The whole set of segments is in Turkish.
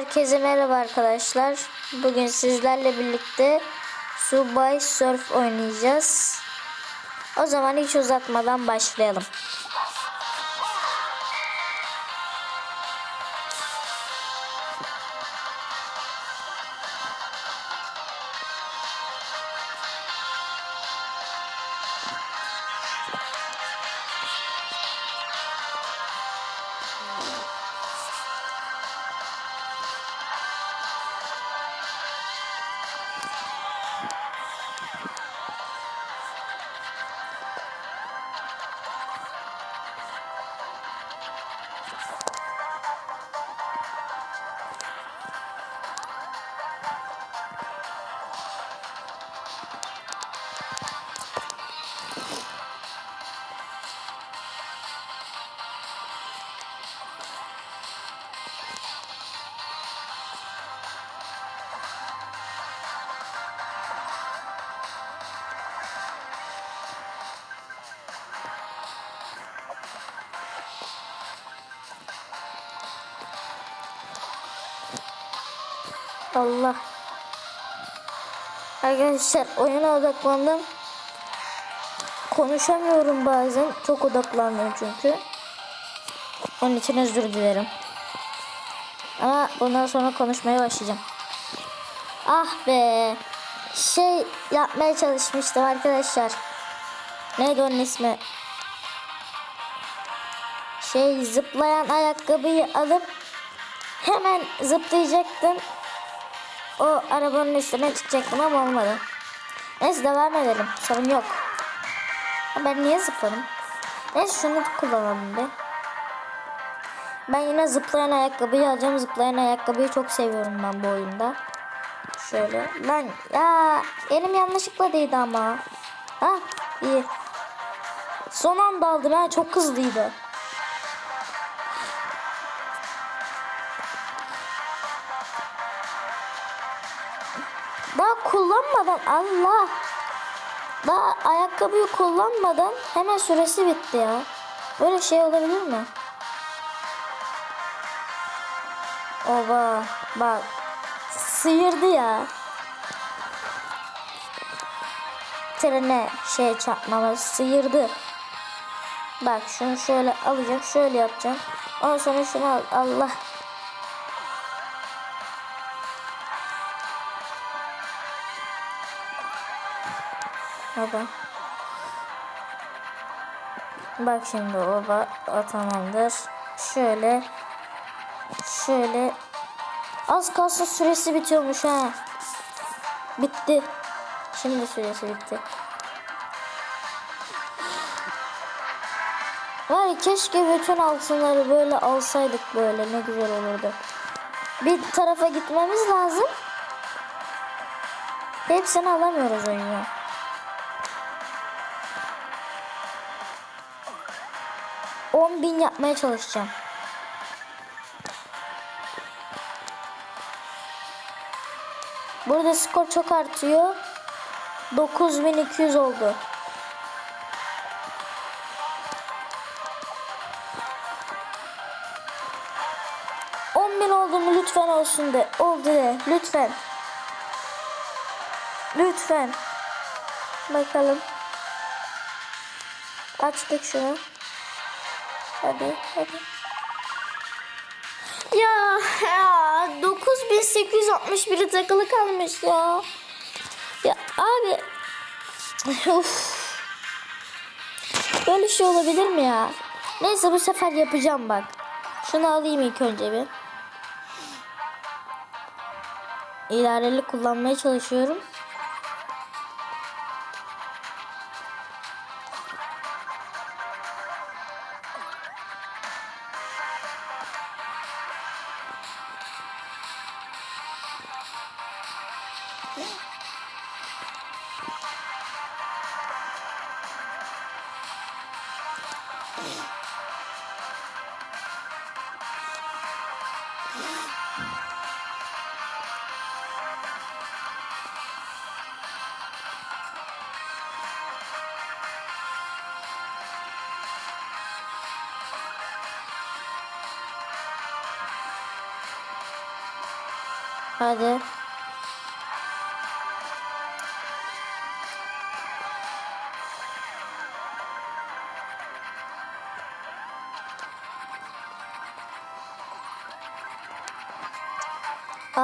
Herkese merhaba arkadaşlar. Bugün sizlerle birlikte Subway Surf oynayacağız. O zaman hiç uzatmadan başlayalım. Allah. Arkadaşlar oyuna odaklandım. Konuşamıyorum bazen. Çok odaklandım çünkü. Onun için özür dilerim. Ama bundan sonra konuşmaya başlayacağım. Ah be. Şey yapmaya çalışmıştım arkadaşlar. Neydi onun ismi? Şey zıplayan ayakkabıyı alıp hemen zıplayacaktım. O arabanın üstüne çıkacaktım ama olmadı. Neyse devam edelim. Sorun yok. Ben niye zıpladım? Neyse şunu kullanalım bir. Ben yine zıplayan ayakkabıyı alacağım. Zıplayan ayakkabıyı çok seviyorum ben bu oyunda. Şöyle. Lan ya elim yanlışlıkla değdi ama. Ha iyi. Son anda aldım ha çok hızlıydı. Daha kullanmadan Allah. Daha ayakkabıyı kullanmadan hemen süresi bitti ya. Böyle şey olabilir mi? Oba bak. Sıyırdı ya. Trene şey çarpmama sıyırdı. Bak şunu şöyle alacağım. Şöyle yapacağım. Ondan sonra şunu al. Allah. Baba. Bak şimdi baba o tamamdır. Şöyle şöyle az kalsın süresi bitiyormuş ha. Bitti. Şimdi süresi bitti. Var ya, keşke bütün altınları böyle alsaydık böyle ne güzel olurdu. Bir tarafa gitmemiz lazım. Hepsini alamıyoruz oyunu. On bin yapmaya çalışacağım. Burada skor çok artıyor. 9200 oldu. Bin oldu lütfen olsun de. Oldu de lütfen. Lütfen. Bakalım. Açtık şunu. Hadi hadi. Ya, ya 9861 takılı kalmış ya. Ya abi. Uf. Böyle şey olabilir mi ya? Neyse bu sefer yapacağım bak. Şunu alayım ilk önce bir. İdareli kullanmaya çalışıyorum. çıktı. Hadi.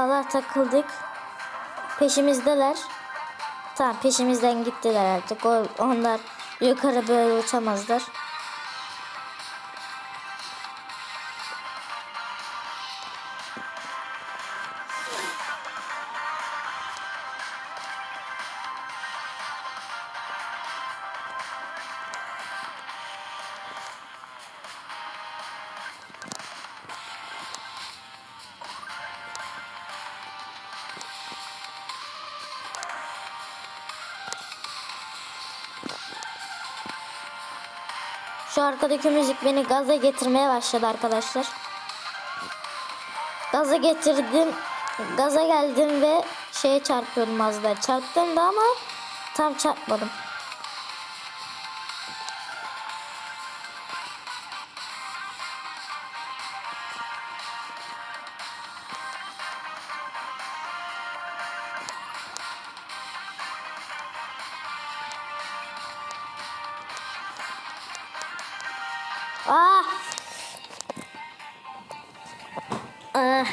Allah takıldık. Peşimizdeler. Tamam peşimizden gittiler artık. O, onlar yukarı böyle uçamazlar. Şu arkadaki müzik beni gaza getirmeye başladı arkadaşlar. Gaza getirdim. Gaza geldim ve şeye çarpıyordum az daha. Çarptım da ama tam çarpmadım. Ah! Ah!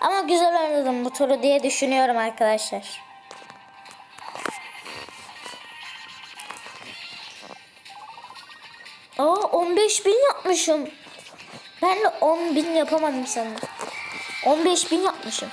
Ama güzel oynadım bu turu diye düşünüyorum arkadaşlar. Aa 15 bin yapmışım. Ben de 10 bin yapamadım sanırım. 15 bin yapmışım.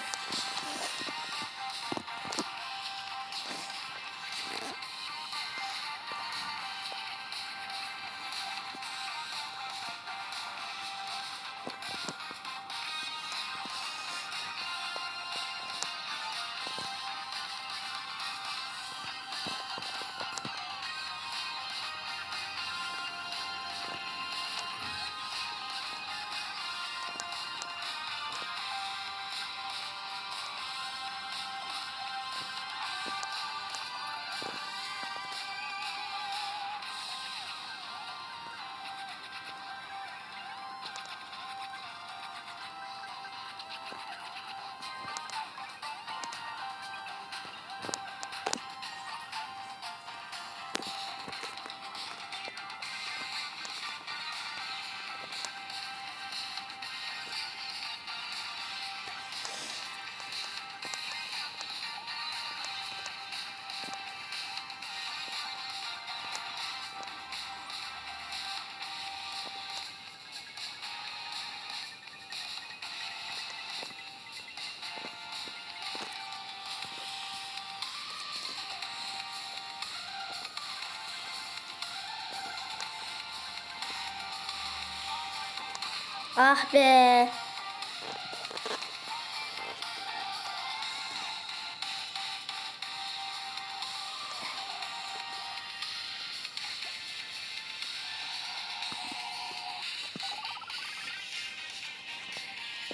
Ah be.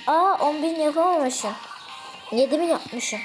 Aa 10 bin yapamamışım. 7 bin yapmışım.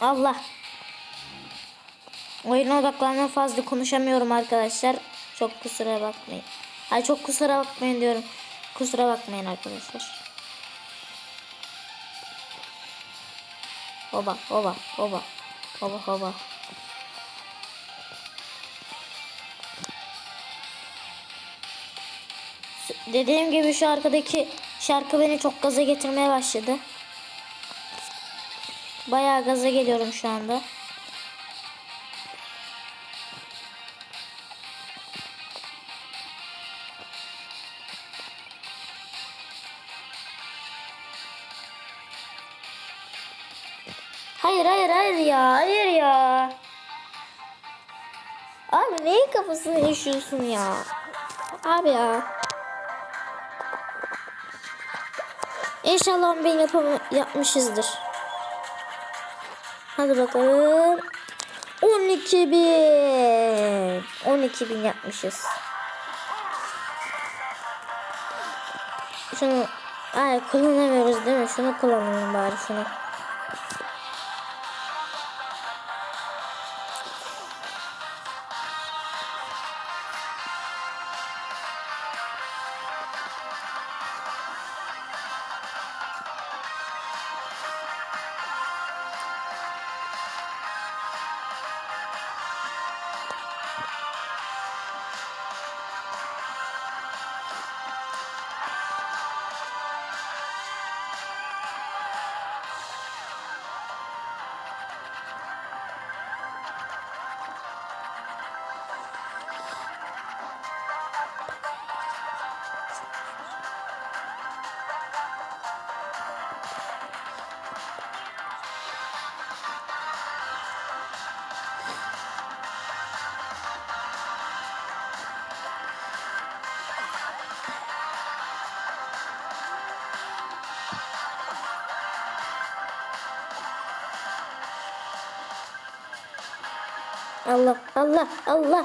Allah. Oyuna odaklanma fazla konuşamıyorum arkadaşlar. Çok kusura bakmayın. Ay çok kusura bakmayın diyorum. Kusura bakmayın arkadaşlar. Oba oba oba. Oba oba. Dediğim gibi şu arkadaki şarkı beni çok gaza getirmeye başladı. Bayağı gaza geliyorum şu anda. Hayır hayır hayır ya hayır ya. Abi neyin kafasını yaşıyorsun ya? Abi ya. İnşallah ben yapam yapmışızdır. Hadi bakalım. 12 bin. 12 bin yapmışız. Şunu ay kullanamıyoruz değil mi? Şunu kullanalım bari şunu. Allah Allah Allah.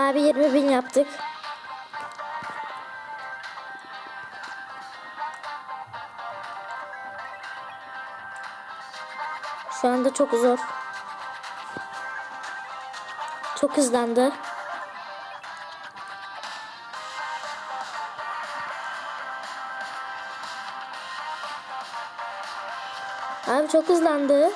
Abi 20 bin yaptık. Şu anda çok zor. Çok hızlandı. Abi çok hızlandı.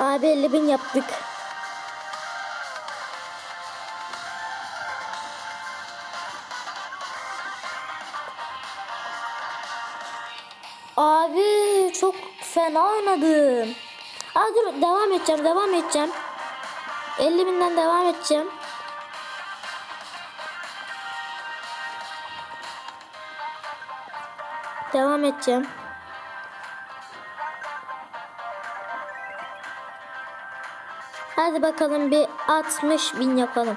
Abi 50 bin yaptık. Abi çok fena oynadım. Aa dur devam edeceğim devam edeceğim. 50 binden devam edeceğim. Devam edeceğim. Hadi bakalım bir 60 bin yapalım.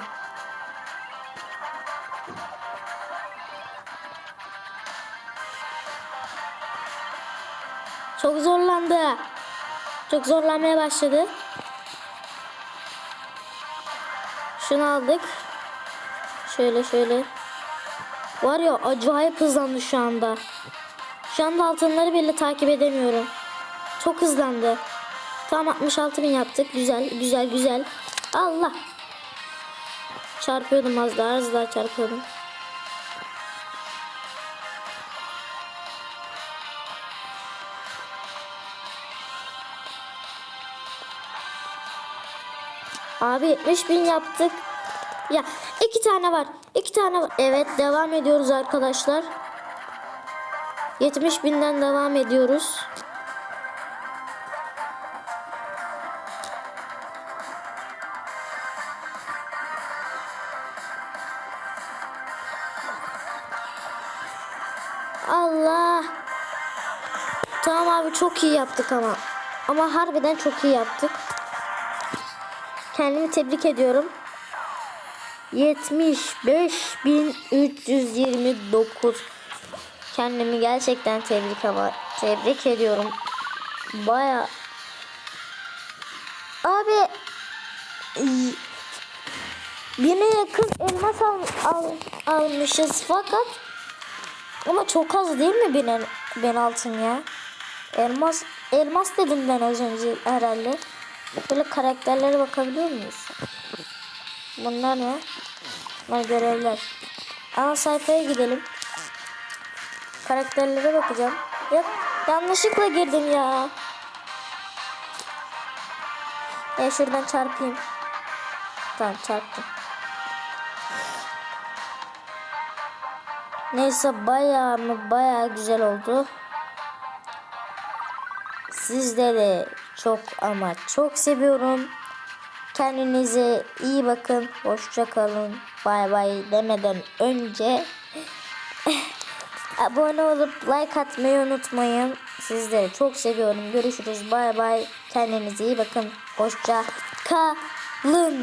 Çok zorlandı. Çok zorlanmaya başladı. Şunu aldık. Şöyle şöyle. Var ya acayip hızlandı şu anda. Şu anda altınları bile takip edemiyorum. Çok hızlandı. Tam 66 bin yaptık. Güzel güzel güzel. Allah. Çarpıyordum az daha az daha çarpıyordum. Abi 70 bin yaptık. Ya iki tane var. iki tane var. Evet devam ediyoruz arkadaşlar. 70 binden devam ediyoruz. İyi yaptık ama. Ama harbiden çok iyi yaptık. Kendimi tebrik ediyorum. 75.329 Kendimi gerçekten tebrik ama tebrik ediyorum. Baya Abi Bine yakın elmas al, al, almışız fakat ama çok az değil mi binen, ben altın ya? Elmas elmas dedim ben az önce herhalde. Böyle karakterlere bakabiliyor muyuz? Bunlar ne? Bunlar görevler. Ana sayfaya gidelim. Karakterlere bakacağım. Ya yanlışlıkla girdim ya. Ya şuradan çarpayım. Tamam çarptım. Neyse bayağı mı bayağı güzel oldu. Sizleri çok ama çok seviyorum. Kendinize iyi bakın. Hoşça kalın. Bay bay demeden önce abone olup like atmayı unutmayın. Sizleri çok seviyorum. Görüşürüz. Bay bay. Kendinize iyi bakın. Hoşça kalın.